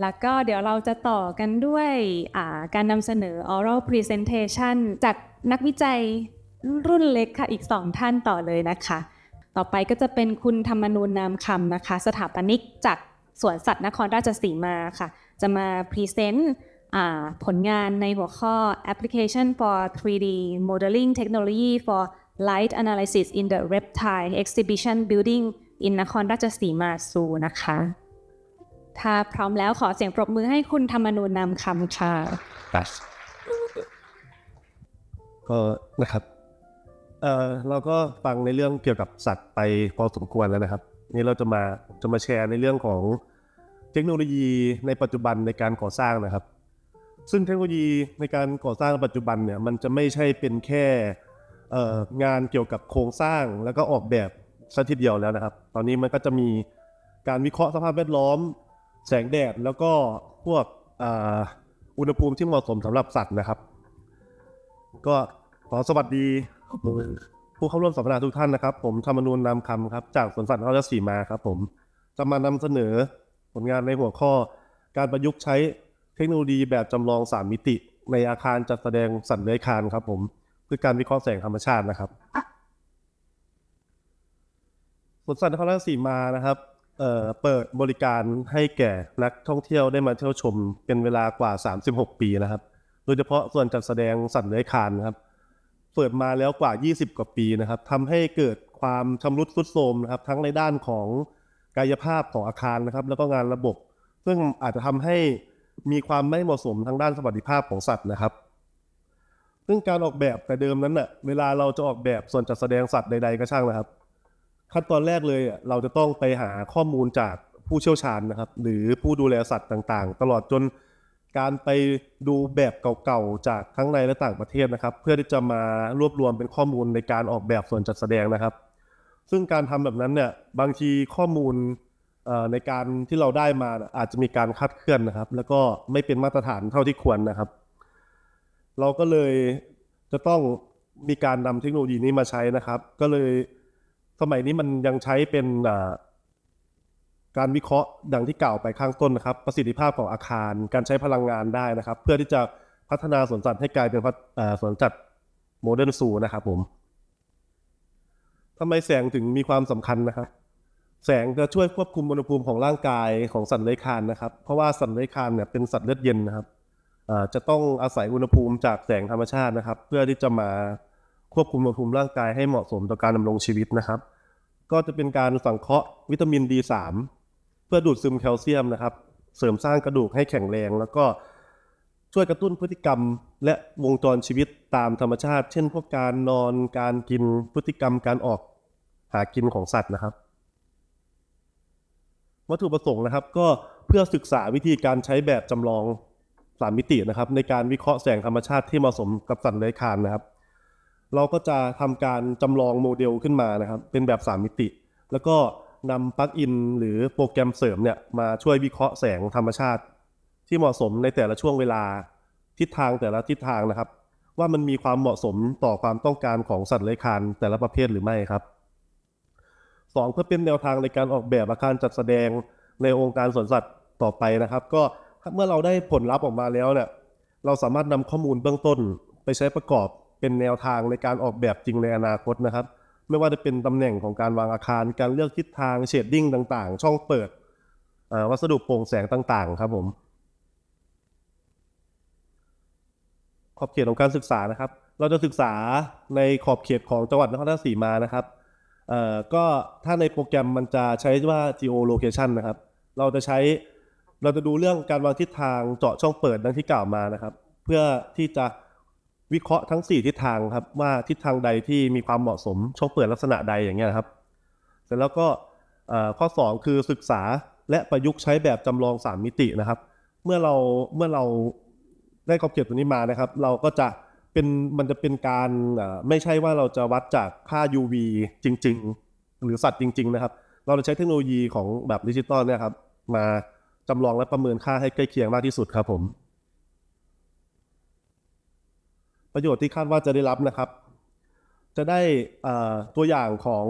แล้วก็เดี๋ยวเราจะต่อกันด้วยาการนำเสนอ oral presentation จากนักวิจัยรุ่นเล็กค่ะอีกสองท่านต่อเลยนะคะ ต่อไปก็จะเป็นคุณธรรมนูนนามคำนะคะ สถาปนิกจากสวนสัตว์นครราชสีมาค่ะ จะมาพรีเซนต์ผลงานในหัวข้อ application for 3D modeling technology for light analysis in the reptile exhibition building in นครราชสีมาซูนะคะ ถ้าพร้อมแล้วขอเสียงปรบมือให้คุณธรรมนูนนำคำค่ะก็นะครับเอ่อเราก็ฟังในเรื่องเกี่ยวกับสัตว์ไปพอสมควรแล้วนะครับ นี่เราจะมาจะมาแชร์ในเรื่องของเทคโนโลยีในปัจจุบันในการก่อสร้างนะครับ ซึ่งเทคโนโลยีในการก่อสร้างปัจจุบันเนี่ยมันจะไม่ใช่เป็นแค่เอ่องานเกี่ยวกับโครงสร้างแล้วก็ออกแบบซะทีเดียวแล้วนะครับ ตอนนี้มันก็จะมีการวิเคราะห์สภาพแวดล้อม แสงแดดแล้วก็พวกอ่าอุณหภูมิที่เหมาะสมสำหรับสัตว์นะครับ ก็ขอสวัสดีผู้เข้าร่วมสัมมนาทุกท่านนะครับ ผมธรรมนูนนามคำครับจากสวนสัตว์นครราชสีมาครับ ผมจะมานำเสนอผลงานในหัวข้อ การประยุกต์ใช้เทคโนโลยีแบบจำลอง3มิติ ในอาคารจัดแสดงสัตว์เลื้อยคลานครับ ผมเพื่อการวิเคราะห์แสงธรรมชาตินะครับสวนสัตว์นครราชสีมานะครับ เปิดบริการให้แก่นักท่องเที่ยวได้มาเที่ยวชมเป็นเวลากว่า 36 ปีนะครับ โดยเฉพาะส่วนจัดแสดงสัตว์เลื้อยคลานครับ เปิดมาแล้วกว่า 20 กว่าปีนะครับทำให้เกิดความชำรุดทรุดโทรมนะครับ ทั้งในด้านของกายภาพของอาคารนะครับ แล้วก็งานระบบ ซึ่งอาจจะทำให้มีความไม่เหมาะสมทางด้านสวัสดิภาพของสัตว์นะครับ ซึ่งการออกแบบแต่เดิมนั้นน่ะเวลาเราจะออกแบบส่วนจัดแสดงสัตว์ใดๆก็ช่างนะครับ ขั้นตอนแรกเลยเราจะต้องไปหาข้อมูลจากผู้เชี่ยวชาญนะครับ หรือผู้ดูแลสัตว์ต่างๆ ตลอดจนการไปดูแบบเก่าๆจากทั้งในและต่างประเทศนะครับ เพื่อที่จะมารวบรวมเป็นข้อมูลในการออกแบบส่วนจัดแสดงนะครับ ซึ่งการทำแบบนั้นเนี่ยบางทีข้อมูลในการที่เราได้มาอาจจะมีการคาดเคลื่อนนะครับ แล้วก็ไม่เป็นมาตรฐานเท่าที่ควรนะครับ เราก็เลยจะต้องมีการนำเทคโนโลยีนี้มาใช้นะครับ ก็เลย สมัยนี้มันยังใช้เป็นการวิเคราะห์ดังที่กล่าวไปข้างต้นนะครับ ประสิทธิภาพของอาคาร การใช้พลังงานได้นะครับ เพื่อที่จะพัฒนาสวนสัตว์ให้กลายเป็นสวนสัตว์โมเดิร์นซูนะครับผมทำไมแสงถึงมีความสำคัญนะครับ แสงจะช่วยควบคุมอุณหภูมิของร่างกายของสัตว์เลื้อยคลานนะครับ เพราะว่าสัตว์เลื้อยคลานเนี่ยเป็นสัตว์เลือดเย็นนะครับจะต้องอาศัยอุณหภูมิจากแสงธรรมชาตินะครับ เพื่อที่จะมา ควบคุมอุณหภูมิร่างกายให้เหมาะสมต่อการดำรงชีวิตนะครับ ก็จะเป็นการสังเคราะห์วิตามิน D3 เพื่อดูดซึมแคลเซียมนะครับ เสริมสร้างกระดูกให้แข็งแรง แล้วก็ช่วยกระตุ้นพฤติกรรม และวงจรชีวิตตามธรรมชาติ เช่น พวกการนอนการกินพฤติกรรมการออกหากินของสัตว์นะครับ วัตถุประสงค์นะครับก็เพื่อศึกษาวิธีการใช้แบบจำลองสามมิตินะครับ ในการวิเคราะห์แสงธรรมชาติที่เหมาะสมกับสัตว์เลื้อยคลานนะครับ เราก็จะทำการจำลองโมเดลขึ้นมานะครับ เป็นแบบสามมิติ แล้วก็นำปลั๊กอินหรือโปรแกรมเสริมเนี่ยมาช่วยวิเคราะห์แสงธรรมชาติ ที่เหมาะสมในแต่ละช่วงเวลาทิศทางแต่ละทิศทางนะครับ ว่ามันมีความเหมาะสมต่อความต้องการของสัตว์เลื้อยคลานแต่ละประเภทหรือไม่ครับสองเพื่อเป็นแนวทางในการออกแบบอาคารจัดแสดงในองค์การสวนสัตว์ต่อไปนะครับ ก็เมื่อเราได้ผลลัพธ์ออกมาแล้วเนี่ยเราสามารถนำข้อมูลเบื้องต้นไปใช้ประกอบ เป็นแนวทางในการออกแบบจริงในอนาคตนะครับ ไม่ว่าจะเป็นตำแหน่งของการวางอาคาร การเลือกทิศทางเชดดิ้งต่างๆ ช่องเปิดวัสดุโปร่งแสงต่างๆ ครับผมขอบเขตของการศึกษานะครับ เราจะศึกษาในขอบเขตของจังหวัดนครราชสีมานะครับเอ่อก็ถ้าในโปรแกรมมันจะใช้ว่า geolocation นะครับ เราจะใช้เราจะดูเรื่องการวางทิศทางเจาะช่องเปิดดังที่กล่าวมานะครับ เพื่อที่จะ วิเคราะห์ทั้ง 4 ทิศทางครับว่าทิศทางใดที่มีความเหมาะสมช่องเปิดลักษณะใดอย่างเงี้ยครับ เสร็จแล้วก็เอ่อข้อ 2 คือศึกษาและประยุกต์ใช้แบบจำลอง 3 มิตินะครับ เมื่อเราเมื่อเราได้ขอบเขตตัวนี้มานะครับ เราก็จะเป็นมันจะเป็นการไม่ใช่ว่าเราจะวัดจากค่า UV จริง ๆ หรือสัตว์จริง ๆ นะครับ เราจะใช้เทคโนโลยีของแบบดิจิตอลเนี่ยครับมาจำลองและประเมินค่าให้ใกล้เคียงมากที่สุดครับผม ประโยชน์ที่คาดว่าจะได้รับนะครับ จะได้ตัวอย่างของ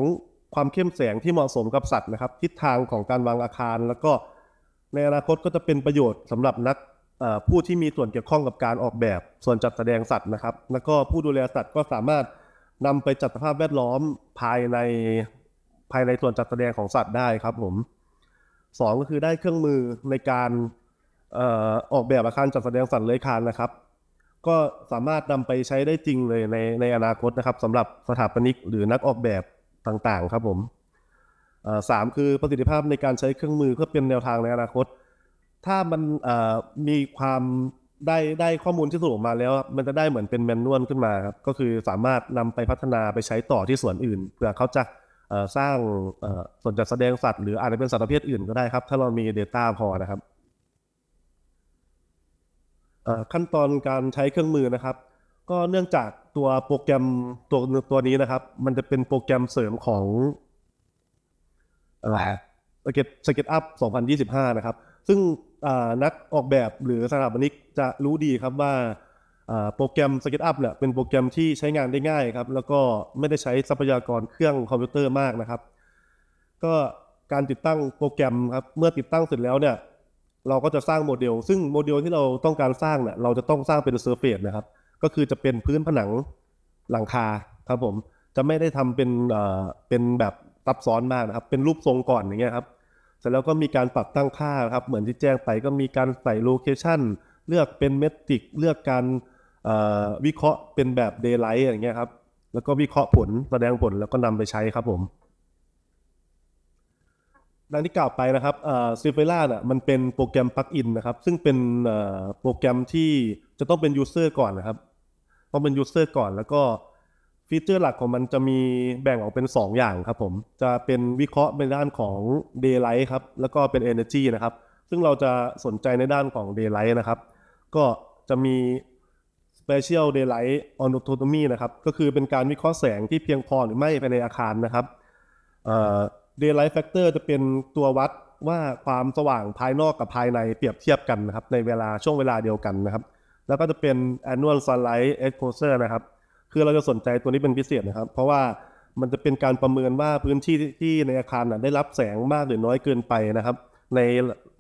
ความเข้มแสงที่เหมาะสมกับสัตว์นะครับ ทิศทางของการวางอาคาร แล้วก็ในอนาคตก็จะเป็นประโยชน์สำหรับนักผู้ที่มีส่วนเกี่ยวข้องกับการออกแบบส่วนจัดแสดงสัตว์นะครับ แล้วก็ผู้ดูแลสัตว์ก็สามารถนำไปจัดสภาพแวดล้อมภายในภายในส่วนจัดแสดงของสัตว์ได้ครับผมสองก็คือได้เครื่องมือในการออกแบบอาคารจัดแสดงสัตว์เลื้อยคานนะครับ ก็สามารถนำไปใช้ได้จริงเลยในในอนาคตนะครับสำหรับสถาปนิกหรือนักออกแบบต่างๆ ครับผมสามคือประสิทธิภาพในการใช้เครื่องมือเพื่อเป็นแนวทางในอนาคต ถ้ามันมีความได้ได้ข้อมูลที่สรุปออกมาแล้ว มันจะได้เหมือนเป็นแมนนวลขึ้นมาครับก็คือสามารถนำไปพัฒนาไปใช้ต่อที่ส่วนอื่นเผื่อเขาจะสร้างส่วนจัดแสดงสัตว์หรืออาจจะเป็นสัตว์ประเภทอื่นก็ได้ครับ ถ้าเรามี Data พอนะครับ ขั้นตอนการใช้เครื่องมือนะครับ ก็เนื่องจากตัวโปรแกรมตัวตัวนี้นะครับ มันจะเป็นโปรแกรมเสริมของอะไรสเก็ตสเก็ตอัพ2025 นะครับ ซึ่งนักออกแบบหรือสถาปนิกจะรู้ดีครับว่าอ่าโปรแกรม SketchUp เนี่ยเป็นโปรแกรมที่ใช้งานได้ง่ายครับ แล้วก็ไม่ได้ใช้ทรัพยากรเครื่องคอมพิวเตอร์มากนะครับ ก็การติดตั้งโปรแกรมครับ เมื่อติดตั้งเสร็จแล้วเนี่ย เราก็จะสร้างโมเดล ซึ่งโมเดลที่เราต้องการสร้างเนี่ยเราจะต้องสร้างเป็นเซอร์เฟสนะครับ ก็คือจะเป็นพื้นผนังหลังคาครับผม จะไม่ได้ทำเป็นเอ่อเป็นแบบซับซ้อนมากนะครับ เป็นรูปทรงก่อนอย่างเงี้ยครับ เสร็จแล้วก็มีการปรับตั้งค่าครับ เหมือนที่แจ้งไปก็มีการใส่โลเคชันเลือกเป็นเมตริก เลือกการวิเคราะห์เป็นแบบเดย์ไลท์อย่างเงี้ยครับ แล้วก็วิเคราะห์ผลแสดงผลแล้วก็นำไปใช้ครับผม ดังที่กล่าวไปนะครับซิฟเวล่าเนี่ยมันเป็นโปรแกรมปลักอินนะครับ ซึ่งเป็นโปรแกรมที่จะต้องเป็นยูเซอร์ก่อนนะครับ ต้องเป็นยูเซอร์ก่อนแล้วก็ฟีเจอร์หลักของมันจะมีแบ่งออกเป็น 2 อย่างครับผม จะเป็นวิเคราะห์ในด้านของ Daylight ครับ แล้วก็เป็น Energy นะครับ ซึ่งเราจะสนใจในด้านของ Daylight นะครับ ก็จะมี Spatial Daylight Autonomy นะครับ ก็คือเป็นการวิเคราะห์แสงที่เพียงพอหรือไม่ภายในอาคารนะครับ daylight factor จะเป็นตัววัดว่าความสว่างภายนอกกับภายในเปรียบเทียบกันนะครับ ในเวลาช่วงเวลาเดียวกันนะครับ แล้วก็จะเป็น annual sunlight exposure นะครับ คือเราจะสนใจตัวนี้เป็นพิเศษนะครับ เพราะว่ามันจะเป็นการประเมินว่าพื้นที่ที่ในอาคารนะได้รับแสงมากหรือน้อยเกินไปนะครับ ใน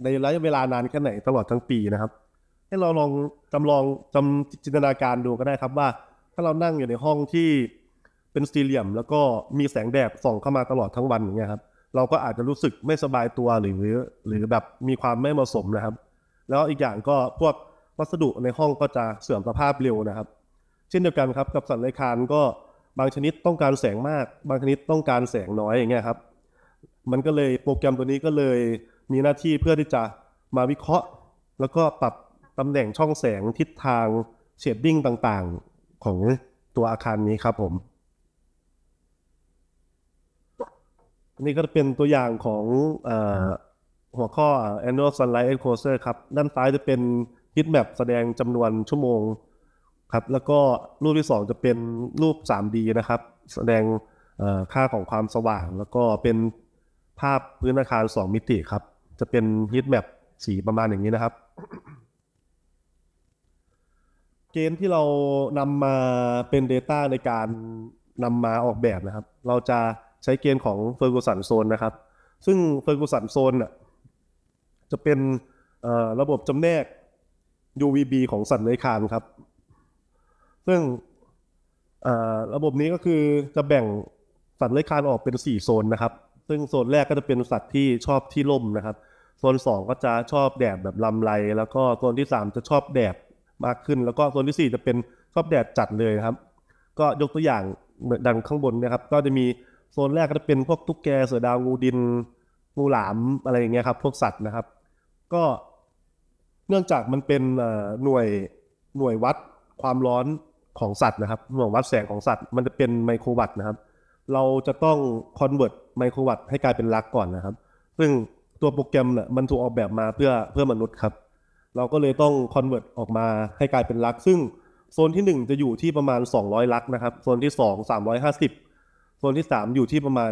ในระยะเวลานานแค่ไหนตลอดทั้งปีนะครับ ให้เราลองจำลองจำจินตนาการดูก็ได้ครับว่า ถ้าเรานั่งอยู่ในห้องที่ เป็นสี่เหลี่ยม แล้วก็มีแสงแดดส่องเข้ามาตลอดทั้งวันอย่างเงี้ยครับเราก็อาจจะรู้สึกไม่สบายตัวหรือหรือแบบมีความไม่เหมาะสมนะครับ แล้วอีกอย่างก็พวกวัสดุในห้องก็จะเสื่อมสภาพเร็วนะครับ เช่นเดียวกันครับกับสัตว์เลื้อยคลานก็บางชนิดต้องการแสงมาก บางชนิดต้องการแสงน้อยอย่างเงี้ยครับ มันก็เลยโปรแกรมตัวนี้ก็เลยมีหน้าที่เพื่อที่จะมาวิเคราะห์ แล้วก็ปรับตำแหน่งช่องแสงทิศทางเชดดิ้งต่างๆ ของตัวอาคารนี้ครับผม อั นนี้ก็จะเป็นตัวอย่างของอหัวข้อ annual sunlight exposure ครับ ด้านซ้ายจะเป็น heat map แสดงจำนวนชั่วโมงครับ แล้วก็รูปที่ 2 จะเป็นรูป 3D นะครับ แสดงค่าของความสว่าง แล้วก็เป็นภาพพื้นอาคาร 2 มิติครับ จะเป็น heat map สีประมาณอย่างนี้นะครับ เกณฑ์ที่เรานำมาเป็น Data ในการนำมาออกแบบนะครับ เราจะ ใช้เกณฑ์ของ Ferguson Zone นนะครับ ซึ่ง Ferguson Zone น่ะจะเป็นระบบจำแนก UVB ของสัตว์เลื้อยคลานครับ ซึ่งระบบนี้ก็คือจะแบ่งสัตว์เลื้อยคลานออกเป็น 4 โซนนะครับ ซึ่งโซนแรกก็จะเป็นสัตว์ที่ชอบที่ร่มนะครับ โซน 2 ก็จะชอบแดดแบบลำไร แล้วก็โซนที่ 3 จะชอบแดดมากขึ้น แล้วก็โซนที่ 4 จะเป็นชอบแดดจัดเลยครับ ก็ยกตัวอย่างดังข้างบนนะครับ ก็จะมี โซนแรกก็จะเป็นพวกตุ๊กแกเสือดาวงูดินงูหลามอะไรอย่างเงี้ยครับ พวกสัตว์นะครับ ก็เนื่องจากมันเป็นหน่วยหน่วยวัดความร้อนของสัตว์นะครับหน่วยวัดแสงของสัตว์ มันจะเป็นไมโครวัตต์นะครับ เราจะต้องคอนเวิร์ตไมโครวัตต์ให้กลายเป็นลักก่อนนะครับ ซึ่งตัวโปรแกรมเนี่ยมันถูกออกแบบมาเพื่อเพื่อมนุษย์ครับ เราก็เลยต้องคอนเวิร์ตออกมาให้กลายเป็นลัก ซึ่งโซนที่ 1 จะอยู่ที่ประมาณ 200 ลักนะครับ โซนที่ 2 350 ซนที่ 3 อยู่ที่ประมาณ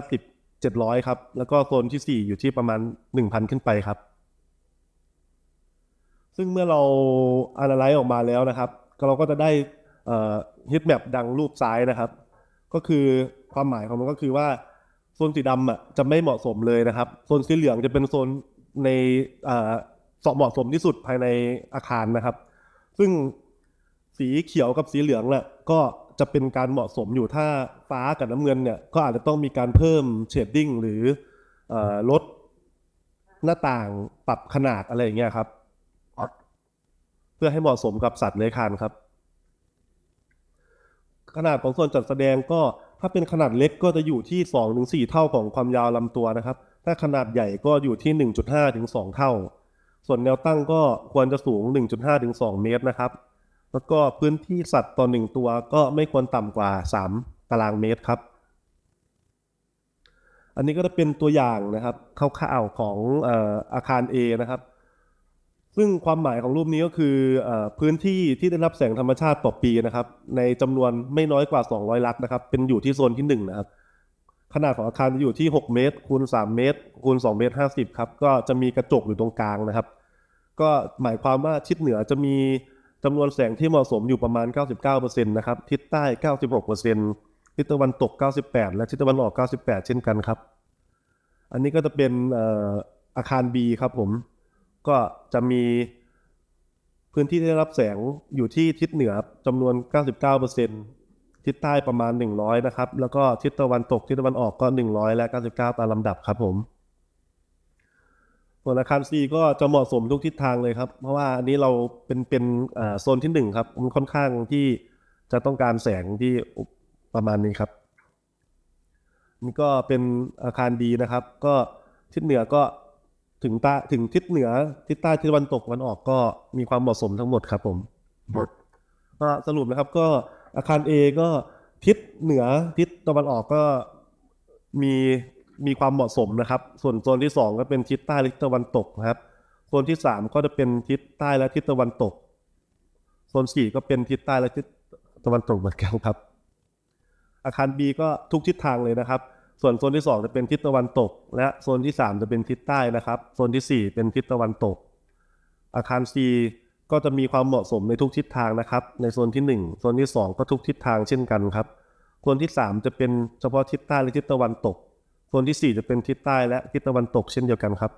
750 700 ครับ แล้วก็โซนที่ 4 อยู่ที่ประมาณ 1,000 ขึ้นไปครับ ซึ่งเมื่อเรา analyze ออกมาแล้วนะครับเราก็จะได้ฮิตแมปดังรูปซ้ายนะครับ ก็คือความหมายของมันก็คือว่า โซนสีดำอะจะไม่เหมาะสมเลยนะครับ โซนสีเหลืองจะเป็นโซนในอ่อเหมาะสมที่สุดภายในอาคารนะครับ ซึ่งสีเขียวกับสีเหลืองเนี่ยก็ จะเป็นการเหมาะสมอยู่ถ้าฟ้ากับน้ำเงินเนี่ยก็อาจจะต้องมีการเพิ่มเชดดิ้งหรือเอ่อลดหน้าต่างปรับขนาดอะไรอย่างเงี้ยครับ เพื่อให้เหมาะสมกับสัตว์เลื้อยคลานครับ ขนาดของส่วนจัดแสดงก็ถ้าเป็นขนาดเล็กก็จะอยู่ที่2ถึง4เท่าของความยาวลำตัวนะครับ ถ้าขนาดใหญ่ก็อยู่ที่ 1.5ถึง2เท่า ส่วนแนวตั้งก็ควรจะสูง 1.5ถึง2เมตรนะครับ แล้วก็พื้นที่สัตว์ต่อหนึ่งตัวก็ไม่ควรต่ำกว่า 3 ตารางเมตรครับ อันนี้ก็จะเป็นตัวอย่างนะครับคร่าวๆของอาคาร A นะครับ ซึ่งความหมายของรูปนี้ก็คืออพื้นที่ที่ได้รับแสงธรรมชาติต่อปีนะครับ ในจำนวนไม่น้อยกว่า 200 ลักนะครับ เป็นอยู่ที่โซนที่ 1 นะครับ ขนาดของอาคารจะอยู่ที่ 6 เมตรคูณ3เมตรคูณ2เมตร50ครับก็จะมีกระจกอยู่ตรงกลางนะครับ ก็หมายความว่าทิศเหนือจะมี จำนวนแสงที่เหมาะสมอยู่ประมาณ 99%นะครับ ทิศใต้ 96%ทิศตะวันตก 98 และทิศตะวันออก 98 เช่นกันครับ อันนี้ก็จะเป็นเอ่ออาคาร B ครับผม ก็จะมีพื้นที่ที่ได้รับแสงอยู่ที่ทิศเหนือจำนวน 99%ทิศใต้ประมาณ 100 นะครับ แล้วก็ทิศตะวันตกทิศตะวันออกก็ 100 และ 99 ตามลำดับครับผม ส่วนอาคาร C ก็จะเหมาะสมทุกทิศทางเลยครับ เพราะว่าอันนี้เราเป็นเป็นโซนที่หนึ่งครับมันค่อนข้างที่จะต้องการแสงที่ประมาณนี้ครับนี่ก็เป็นอาคารดีนะครับ ก็ทิศเหนือก็ถึงใต้ถึงทิศเหนือทิศใต้ทิศตะวันตกตะวันออกก็มีความเหมาะสมทั้งหมดครับผมก็สรุปนะครับก็อาคาร A ก็ทิศเหนือทิศตะวันออกก็มี มีความเหมาะสมนะครับ ส่วนโซนที่สองก็เป็นทิศใต้และทิศตะวันตกนะครับโซนที่สามก็จะเป็นทิศใต้และทิศตะวันตกโซนสี่ก็เป็นทิศใต้และทิศตะวันตกเหมือนกันครับ อาคาร B ก็ทุกทิศทางเลยนะครับ ส่วนโซนที่ 2 จะเป็นทิศตะวันตก และโซนที่ 3 จะเป็นทิศใต้นะครับโซนทีสี่ 4 เป็นทิศตะวันตก อาคาร C ก็จะมีความเหมาะสมในทุกทิศทางนะครับ ในโซนที่ 1 โซนที่ 2 ก็ทุกทิศทางเช่นกันครับ โซนที่ 3 จะเป็นเฉพาะทิศใต้และทิศตะวันตก โซนที่ 4 จะเป็นทิศใต้และทิศตะวันตกเช่นเดียวกันครับ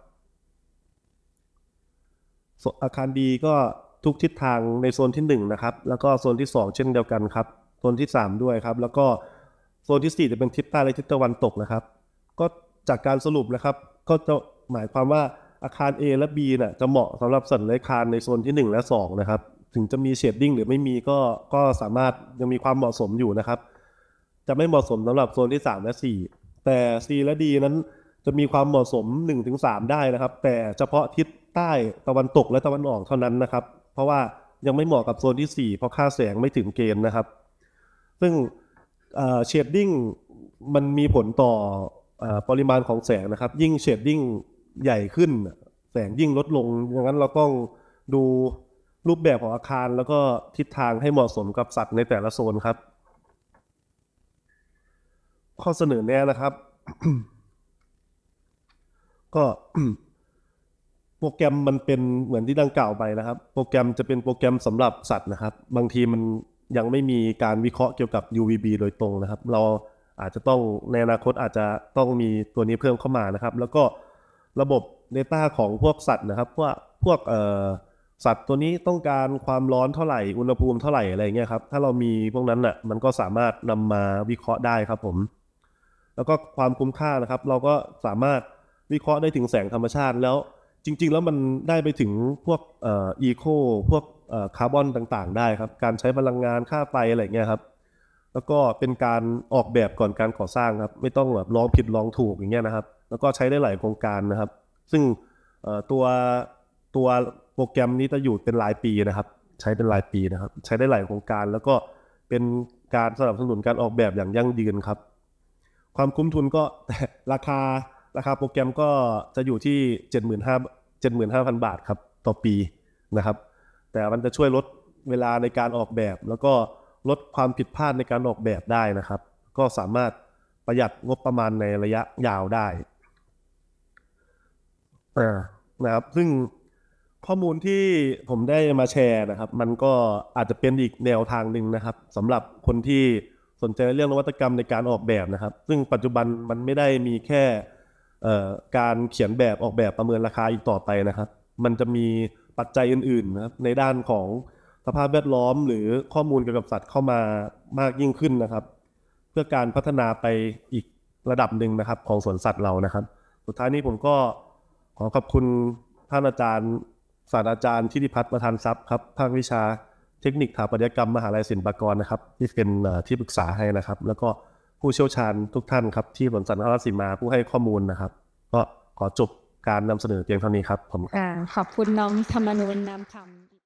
อาคารดีก็ทุกทิศทางในโซนที่1นะครับ แล้วก็โซนที่ 2 เช่นเดียวกันครับ โซนที่ 3 ด้วยครับ แล้วก็โซนที่ 4 จะเป็นทิศใต้และทิศตะวันตกนะครับ ก็จากการสรุปนะครับ ก็จะหมายความว่าอาคาร A และ B น่ะจะเหมาะสำหรับสัตว์เลื้อยคลานในโซนที่ 1 และ 2 นะครับ ถึงจะมีเชดดิ้งหรือไม่มีก็ก็สามารถยังมีความเหมาะสมอยู่นะครับ จะไม่เหมาะสมสำหรับโซนที่ 3 และ 4 แต่ C และ D นั้นจะมีความเหมาะสม 1-3 ได้นะครับ แต่เฉพาะทิศใต้ตะวันตกและตะวันออกเท่านั้นนะครับ เพราะว่ายังไม่เหมาะกับโซนที่ 4 เพราะค่าแสงไม่ถึงเกณฑ์นะครับ ซึ่งเชดดิ้งมันมีผลต่อเออปริมาณของแสงนะครับ ยิ่งเชดดิ้งใหญ่ขึ้น แสงยิ่งลดลงดังนั้นเราต้องดูรูปแบบของอาคารแล้วก็ทิศทางให้เหมาะสมกับสัตว์ในแต่ละโซนครับ ข้อเสนอแนะนะครับ ก็โปรแกรมมันเป็นเหมือนที่ดังกล่าวไปนะครับ โปรแกรมจะเป็นโปรแกรมสำหรับสัตว์นะครับ บางทีมันยังไม่มีการวิเคราะห์เกี่ยวกับ UVB โดยตรงนะครับ เราอาจจะต้องในอนาคตอาจจะต้องมีตัวนี้เพิ่มเข้ามานะครับ แล้วก็ระบบ Data ของพวกสัตว์นะครับพวกพวกเอ่อสัตว์ตัวนี้ต้องการความร้อนเท่าไหร่ อุณหภูมิเท่าไหร่อะไรเงี้ยครับ ถ้าเรามีพวกนั้นน่ะ มันก็สามารถนำมาวิเคราะห์ได้ครับผม แล้วก็ความคุ้มค่านะครับ เราก็สามารถวิเคราะห์ได้ถึงแสงธรรมชาติแล้วจริง ๆ แล้วมันได้ไปถึงพวกเอ่ออีโคพวกเอ่อคาร์บอนต่างๆ ได้ครับ การใช้พลังงานค่าไฟอะไรเงี้ยครับ แล้วก็เป็นการออกแบบก่อนการก่อสร้างครับ ไม่ต้องแบบลองผิดลองถูกอย่างเงี้ยนะครับ แล้วก็ใช้ได้หลายโครงการนะครับ ซึ่งตัวตัวโปรแกรมนี้จะอยู่เป็นรายปีนะครับ ใช้เป็นรายปีนะครับ ใช้ได้หลายโครงการ แล้วก็เป็นการสนับสนุนการออกแบบอย่างยั่งยืนครับ ความคุ้มทุนก็ราคาราคาโปรแกรมก็จะอยู่ที่ 75 75,000 บาทครับต่อปีนะครับ แต่มันจะช่วยลดเวลาในการออกแบบ แล้วก็ลดความผิดพลาดในการออกแบบได้นะครับ ก็สามารถประหยัดงบประมาณในระยะยาวได้นะครับซึ่งข้อมูลที่ผมได้มาแชร์นะครับ มันก็อาจจะเป็นอีกแนวทางหนึ่งนะครับสำหรับคนที่ สนใจเรื่องนวัตกรรมในการออกแบบนะครับ ซึ่งปัจจุบันมันไม่ได้มีแค่การเขียนแบบออกแบบประเมินราคาอีกต่อไปนะครับ มันจะมีปัจจัยอื่นๆนะครับในด้านของสภาพแวดล้อม หรือข้อมูลเกี่ยวกับสัตว์เข้ามามากยิ่งขึ้นนะครับ เพื่อการพัฒนาไปอีกระดับหนึ่งนะครับ ของสวนสัตว์เรานะครับ สุดท้ายนี้ผมก็ขอขอบคุณท่านอาจารย์ศาสตราจารย์ทิติพัฒน์ประธานทรัพย์ครับภาควิชา เทคนิคสถาปัตยกรรมมหาลัยศิลปากรนะครับที่เป็นที่ปรึกษาให้นะครับ แล้วก็ผู้เชี่ยวชาญทุกท่านครับที่สวนสัตว์นครราชสีมาผู้ให้ข้อมูลนะครับ ก็ขอจบการนำเสนอเพียงเท่านี้ครับผมอ่าขอบคุณน้องธรรมนูญนำคำ